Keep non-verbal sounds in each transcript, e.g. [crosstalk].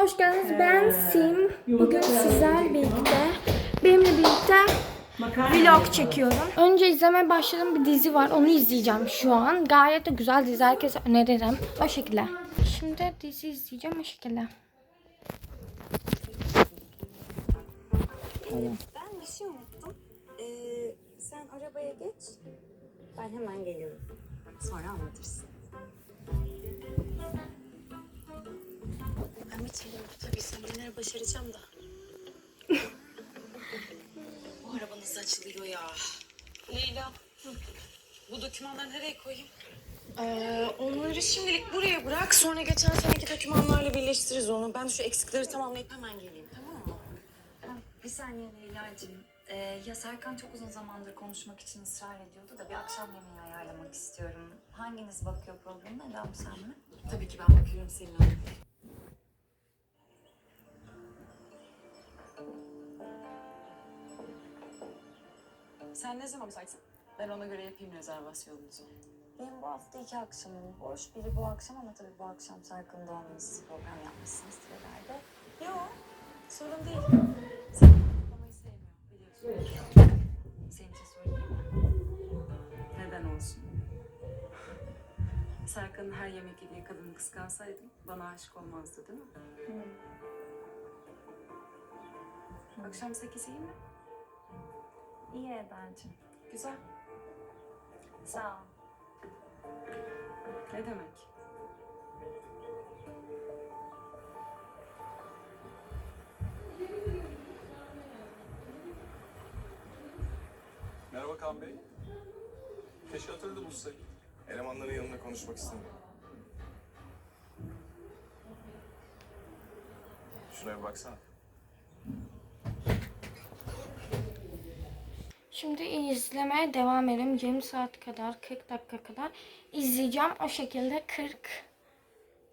hoş geldiniz. Ben Sim. Bugün sizlerle birlikte, benimle birlikte vlog çekiyorum. Önce izlemeye başladığım bir dizi var. Onu izleyeceğim şu an. Gayet de güzel dizi. Herkese öneririm. O şekilde. Şimdi dizi izleyeceğim o şekilde. Ben bir şey unuttum. Ee, sen arabaya geç. Ben hemen geliyorum. Sonra anlatırsın. Bir çelim tabii seneler başaracağım da. [laughs] Bu araba nasıl açılıyor ya? Leyla, bu dokümanları nereye koyayım? Ee, onları şimdilik buraya bırak. Sonra geçen seneki dokümanlarla birleştiririz onu. Ben şu eksikleri tamamlayıp hemen geleyim. Tamam mı? Ha, bir saniye Leyla'cığım. Ee, ya Serkan çok uzun zamandır konuşmak için ısrar ediyordu da bir akşam yemeği ayarlamak istiyorum. Hanginiz bakıyor programına? Eda mı sen mi? Tabii ki ben bakıyorum Selin Hanım. Sen ne zaman müsaitsin? Ben ona göre yapayım rezervasyonunuzu. Benim bu hafta iki akşamım boş. Biri bu akşam ama tabii bu akşam Serkan'ın doğum günü program yapmışsınız herhalde. Yok, sorun değil. Sen kutlamayı sevmiyor, biliyorsun. Senin için söyleyeyim mi? Neden olsun? Serkan'ın her yemek yediği kadını kıskansaydım bana aşık olmazdı değil mi? Akşam sekiz iyi mi? İyi Eda'cığım. Güzel. Sağ ol. Ne demek? Merhaba Kaan Bey. Keşke atölyede buluşsaydık. Elemanların yanında konuşmak istemiyorum. Şuraya bir baksana. Şimdi izlemeye devam edelim. 20 saat kadar, 40 dakika kadar izleyeceğim. O şekilde 40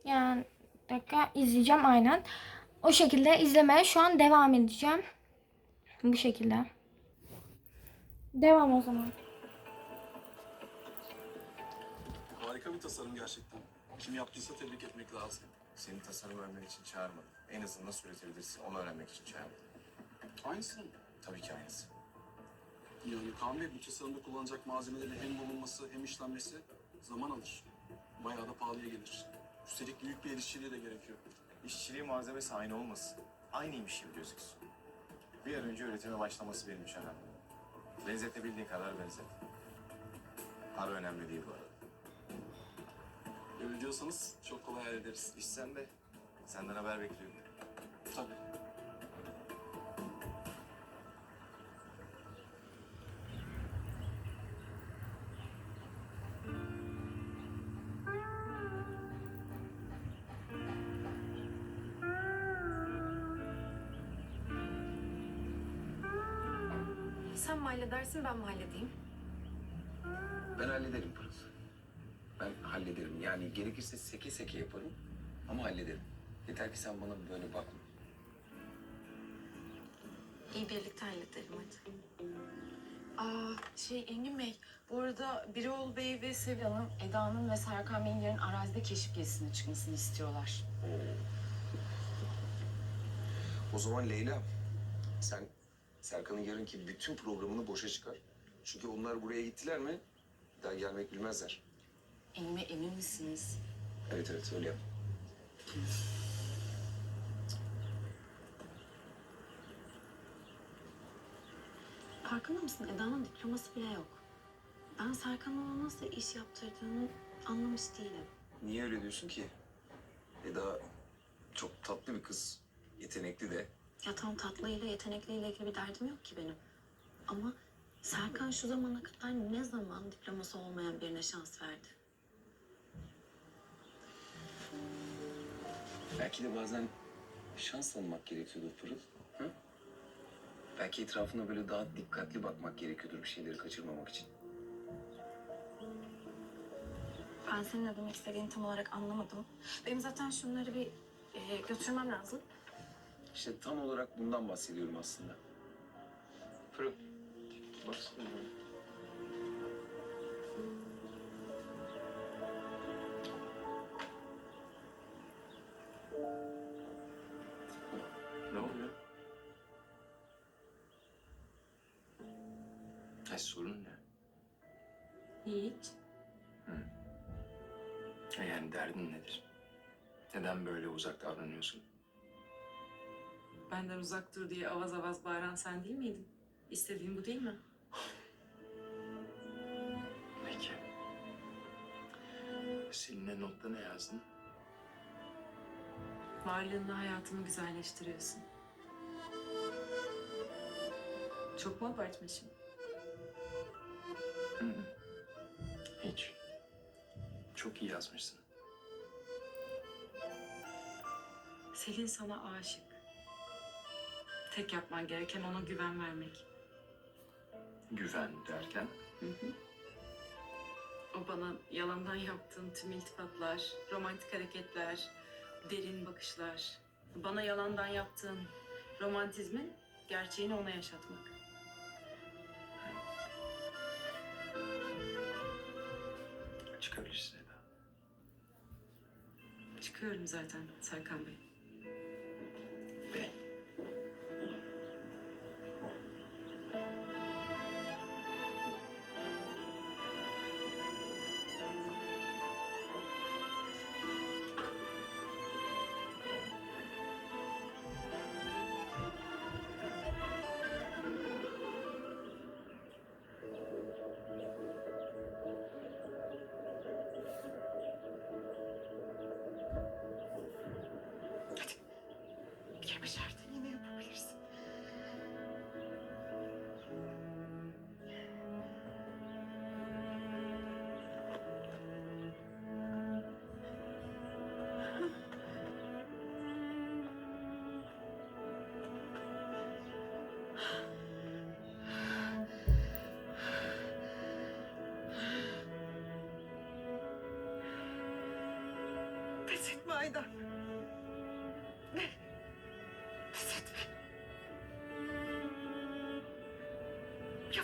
yani dakika izleyeceğim aynen. O şekilde izlemeye şu an devam edeceğim. Bu şekilde. Devam o zaman. Harika bir tasarım gerçekten. Kim yaptıysa tebrik etmek lazım. Seni tasarım öğrenmek için çağırmadım. En azından nasıl üretebilirsin onu öğrenmek için çağırdım. Aynısı mı? Tabii ki aynısı. Yani Bey bu tasarımda kullanacak malzemelerin hem bulunması hem işlenmesi zaman alır. Bayağı da pahalıya gelir. Üstelik büyük bir el işçiliği de gerekiyor. İşçiliği malzemesi aynı olmasın. Aynıymış gibi gözüksün. Bir an önce üretime başlaması benim için önemli. Benzetebildiğin kadar benzet. Para önemli değil bu arada. Öyle diyorsanız çok kolay hallederiz. İş sende. Senden haber bekliyorum. Tabii. Halledersin ben mi halledeyim? Ben hallederim Pırıl. Ben hallederim. Yani gerekirse seke seke yaparım ama hallederim. Yeter ki sen bana böyle bakma. İyi birlikte halledelim hadi. Aa, şey Engin Bey, bu arada Biroğlu Bey ve Sevil Hanım, Eda'nın ve Serkan Bey'in yarın arazide keşif gezisine çıkmasını istiyorlar. O zaman Leyla, sen Serkan'ın yarınki bütün programını boşa çıkar. Çünkü onlar buraya gittiler mi daha gelmek bilmezler. Bey emin misiniz? Evet evet öyle yap. Farkında mısın? Eda'nın diploması bile yok. Ben Serkan'ın ona nasıl iş yaptırdığını anlamış değilim. Niye öyle diyorsun ki? Eda çok tatlı bir kız. Yetenekli de. Ya tam tatlıyla yetenekliyle ilgili bir derdim yok ki benim. Ama Serkan şu zamana kadar ne zaman diploması olmayan birine şans verdi? Belki de bazen şans tanımak gerekiyordur Pırıl. Hı? Belki etrafına böyle daha dikkatli bakmak gerekiyordur bir şeyleri kaçırmamak için. Ben senin ne demek istediğini tam olarak anlamadım. Benim zaten şunları bir e, götürmem lazım. İşte tam olarak bundan bahsediyorum aslında. Pırıl. Baksana. Ne oluyor? Ha, sorun ne? Hiç. Hı. E, yani derdin nedir? Neden böyle uzak davranıyorsun? Benden uzak dur diye avaz avaz bağıran sen değil miydin? İstediğin bu değil mi? Peki. Seninle notta ne yazdın? Varlığınla hayatımı güzelleştiriyorsun. Çok mu abartmışım? Hı hı. Hiç. Çok iyi yazmışsın. Selin sana aşık. Tek yapman gereken ona güven vermek. Güven derken O bana yalandan yaptığın tüm iltifatlar, romantik hareketler, derin bakışlar. Bana yalandan yaptığın romantizmin gerçeğini ona yaşatmak. çıkabilirsin Eda. Çıkıyorum zaten Serkan Bey. Bey. Kere başardın yine yapabilirsin. Pes etme Aydan.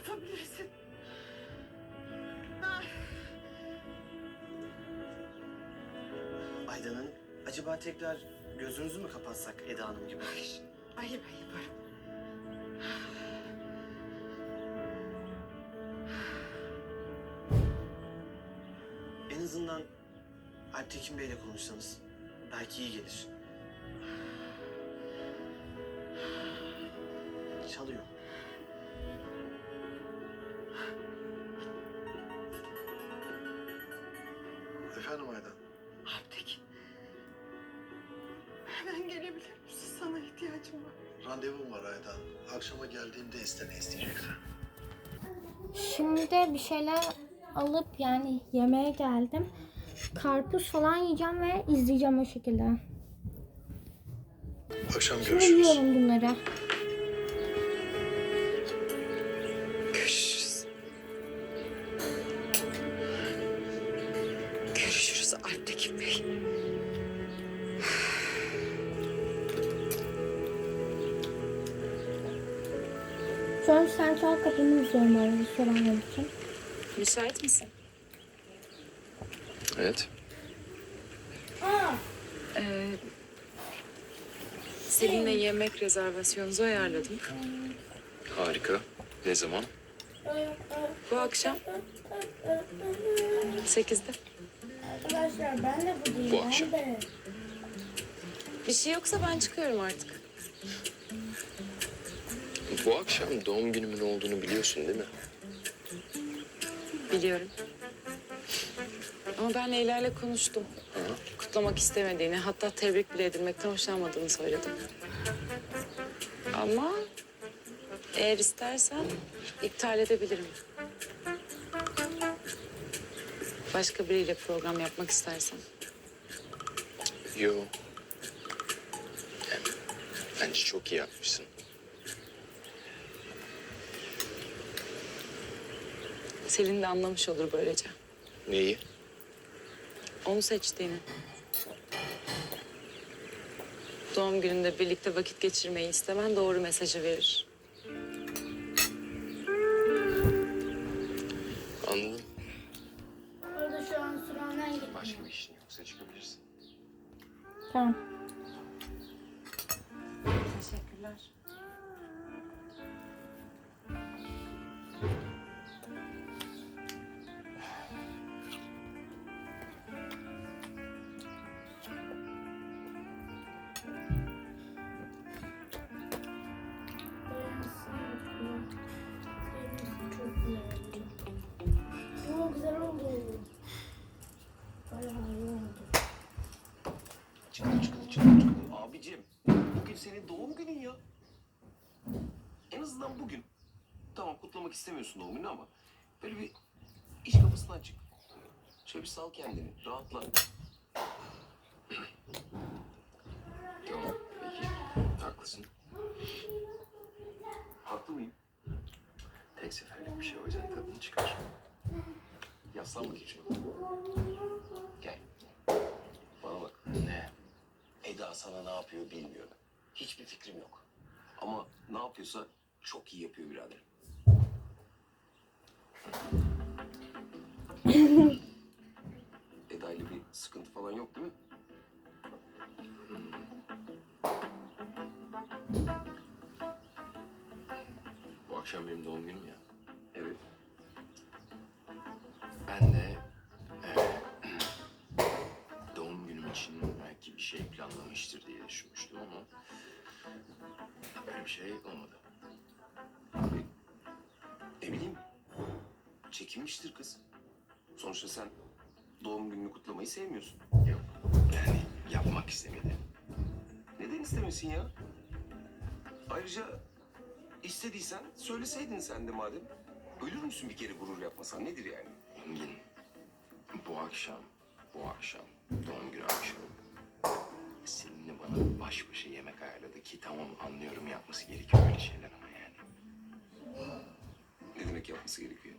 Yapabilirsin. Ah. Aydan Hanım, acaba tekrar gözünüzü mü kapatsak Eda Hanım gibi? Hayır, hayır ben yaparım. En azından Alp Tekin Bey'le konuşsanız belki iyi gelir. Çalıyor. Efendim Aydan. Alptekin. Hemen gelebilir misin? Sana ihtiyacım var. Randevum var Aydan. Akşama geldiğimde iste ne isteyeceksen. Şimdi bir şeyler alıp yani yemeğe geldim. Karpuz falan yiyeceğim ve izleyeceğim o şekilde. Akşam Şimdi görüşürüz. yiyorum bunları. Alptekin Bey. Şu an sen çal kapımı izliyorum arada soranlar için. Müsait misin? Evet. Ee, Selin'le yemek rezervasyonunuzu ayarladım. Harika. Ne zaman? Bu akşam 8'de. Arkadaşlar ben de buradayım. Bu akşam. Bir şey yoksa ben çıkıyorum artık. Bu akşam doğum günümün olduğunu biliyorsun değil mi? Biliyorum. Ama ben Leyla ile konuştum. Kutlamak istemediğini, hatta tebrik bile edilmekten hoşlanmadığını söyledim. Ama eğer istersen iptal edebilirim. Başka biriyle program yapmak istersen. Yo. Yani, bence çok iyi yapmışsın. Selin de anlamış olur böylece. Neyi? Onu seçtiğini. Doğum gününde birlikte vakit geçirmeyi istemen doğru mesajı verir. Kutlamak istemiyorsun doğum gününü ama böyle bir iş kapısından çık. Şöyle bir sal kendini. Rahatla. Tamam peki. Haklısın. Haklı mıyım? Tek seferlik bir şey o yüzden tadını çıkar. Yaslan bakayım şöyle. Gel. Bana bak. Ne? Eda sana ne yapıyor bilmiyorum. Hiçbir fikrim yok. Ama ne yapıyorsa çok iyi yapıyor birader. Eda ile bir sıkıntı falan yok değil mi? Bu akşam benim doğum günüm ya. Evet. Ben de eee, [clears throat] doğum günüm için belki bir şey planlamıştır diye düşünmüştüm ama böyle bir şey olmadı. Çekinmiştir kız. Sonuçta sen doğum gününü kutlamayı sevmiyorsun. Yok yani yapmak istemedi. Neden istemesin ya? Ayrıca istediysen söyleseydin sen de madem. Ölür müsün bir kere gurur yapmasan nedir yani? Engin bu akşam, bu akşam doğum günü akşamı seninle bana baş başa yemek ayarladı ki tamam anlıyorum yapması gerekiyor öyle şeyler ama yani. Ne demek yapması gerekiyor?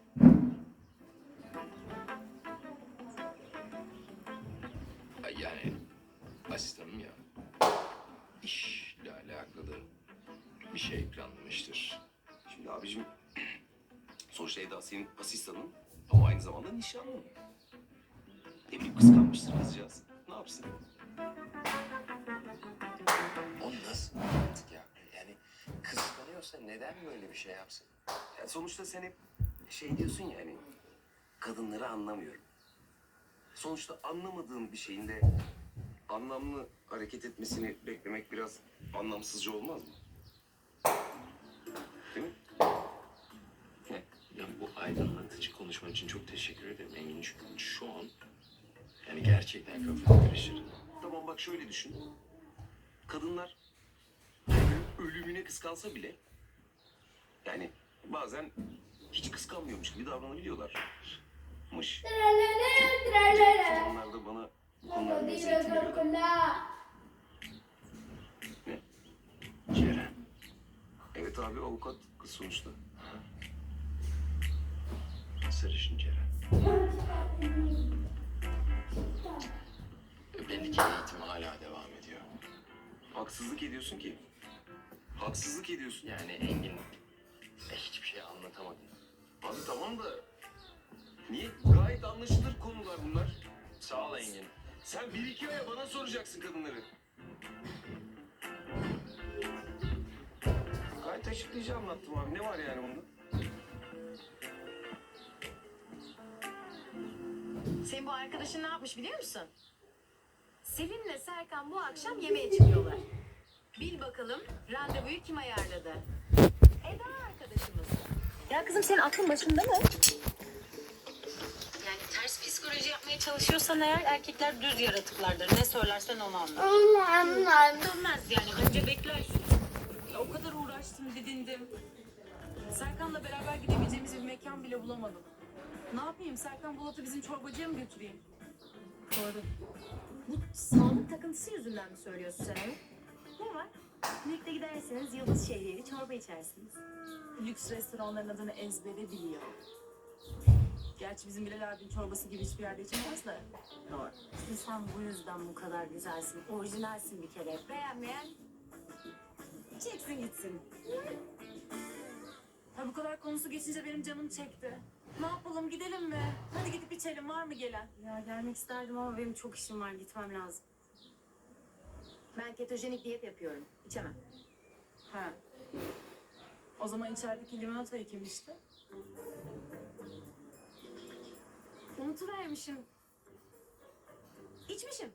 Asistanım ya işle alakalı bir şey planlamıştır. Şimdi abicim [clears throat] sonuçta Eda senin asistanın ama aynı zamanda nişanlın. Ne bileyim kıskanmıştır kızcağız. Ne yapsın? O nasıl mantık ya? Yani kıskanıyorsa neden böyle bir şey yapsın? Ya sonuçta sen hep şey diyorsun ya hani kadınları anlamıyorum. Sonuçta anlamadığın bir şeyin de anlamlı hareket etmesini beklemek biraz anlamsızca olmaz mı? Değil mi? Ne? Ya bu aydınlatıcı konuşma için çok teşekkür ederim Engin çünkü şu an yani gerçekten kafam karışır. Tamam bak şöyle düşün. Kadınlar ölümüne kıskansa bile yani bazen hiç kıskanmıyormuş gibi davranabiliyorlar. Mış. Onlar da bana eğitim veriyorlar. Ne? Ceren. Evet abi avukat kız sonuçta. Sarışın Ceren. Belli ki eğitim hala devam ediyor. Haksızlık ediyorsun ki. Haksızlık ediyorsun. Yani Engin e, hiçbir şey anlatamadı. Abi tamam da niye? Gayet anlaşılır konular bunlar. Sağ ol Engin. Sen bir iki aya bana soracaksın kadınları. Gayet açıklayıcı anlattım abi. Ne var yani bunda? Senin bu arkadaşın ne yapmış biliyor musun? Selin'le Serkan bu akşam yemeğe çıkıyorlar. Bil bakalım randevuyu kim ayarladı? Eda arkadaşımız. Ya kızım senin aklın başında mı? Ters psikoloji yapmaya çalışıyorsan eğer erkekler düz yaratıklardır. Ne söylersen onu anlar. Dönmez yani. Önce beklersin. Ya o kadar uğraştım, didindim. Serkan'la beraber gidebileceğimiz bir mekan bile bulamadım. Ne yapayım? Serkan Bulat'ı bizim çorbacıya mı götüreyim? Doğru. Bu sağlık takıntısı yüzünden mi söylüyorsun sen onu? Ne var? Birlikte giderseniz yıldız şehriyeli çorba içersiniz. Lüks restoranların adını ezbere biliyor. Gerçi bizim Bilal abinin çorbası gibi hiçbir yerde içemez de. Doğru. İşte sen bu yüzden bu kadar güzelsin. Orijinalsin bir kere. Beğenmeyen Çeksin gitsin. Ha bu kadar konusu geçince benim canım çekti. Ne yapalım gidelim mi? Hadi gidip içelim var mı gelen? Ya gelmek isterdim ama benim çok işim var. Gitmem lazım. Ben ketojenik diyet yapıyorum. İçemem. Ha. O zaman içerideki limonatayı kim içti? Unutuvermişim. İçmişim.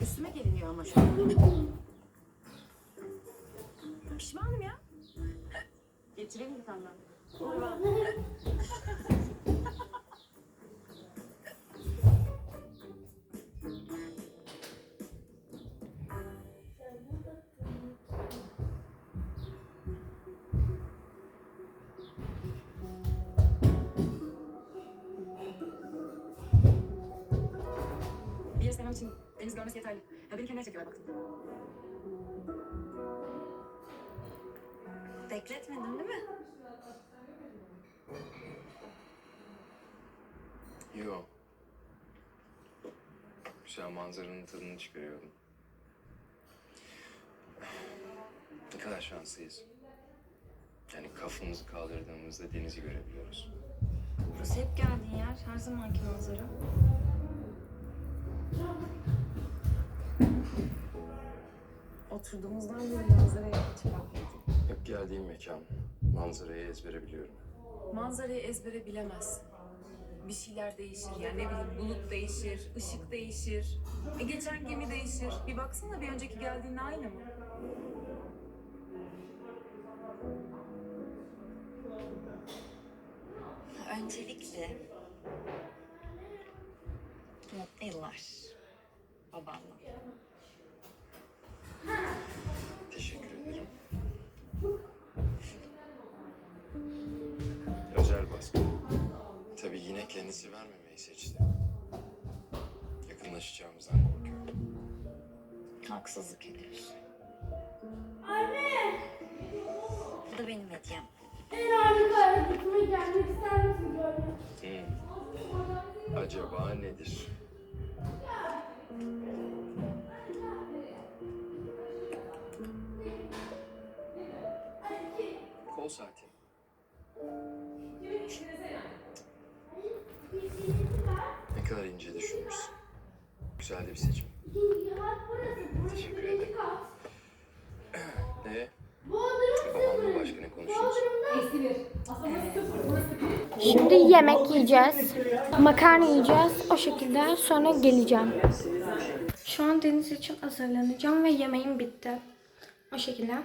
Üstüme geliniyor ama şu an. Pişmanım ya. Getireyim tane daha. Olur ben. Deniz görmesi yeterli. Ya beni kendine çekiyor baktım. Bekletmedin değil mi? Yo. Güzel manzaranın tadını çıkarıyordum. Ne kadar şanslıyız. Yani kafamızı kaldırdığımızda denizi görebiliyoruz. Burası hep geldiğin yer. Her zamanki manzara. Oturduğumuzdan beri manzaraya hiç bakmadım. Hep geldiğim mekan. Manzarayı ezbere biliyorum. Manzarayı ezbere bilemezsin. Bir şeyler değişir yani ne bileyim bulut değişir, ışık değişir. E geçen gemi değişir. Bir baksana bir önceki geldiğinle aynı mı? Yıllar babanla. Teşekkür ederim. Özel baskı. Tabii yine kendisi vermemeyi seçti. Yakınlaşacağımızdan korkuyorum. Haksızlık ediyorsun. Anne! Bu da benim hediyem. Hmm. Acaba nedir? Kol saati. Ne kadar ince düşünmüşsün. Güzel de bir seçim. Teşekkür ederim. Ne? Babamla başka ne konuştunuz? Şimdi yemek yiyeceğiz. Makarna yiyeceğiz. O şekilde sonra geleceğim. Şu an deniz için hazırlanacağım ve yemeğim bitti. O şekilde.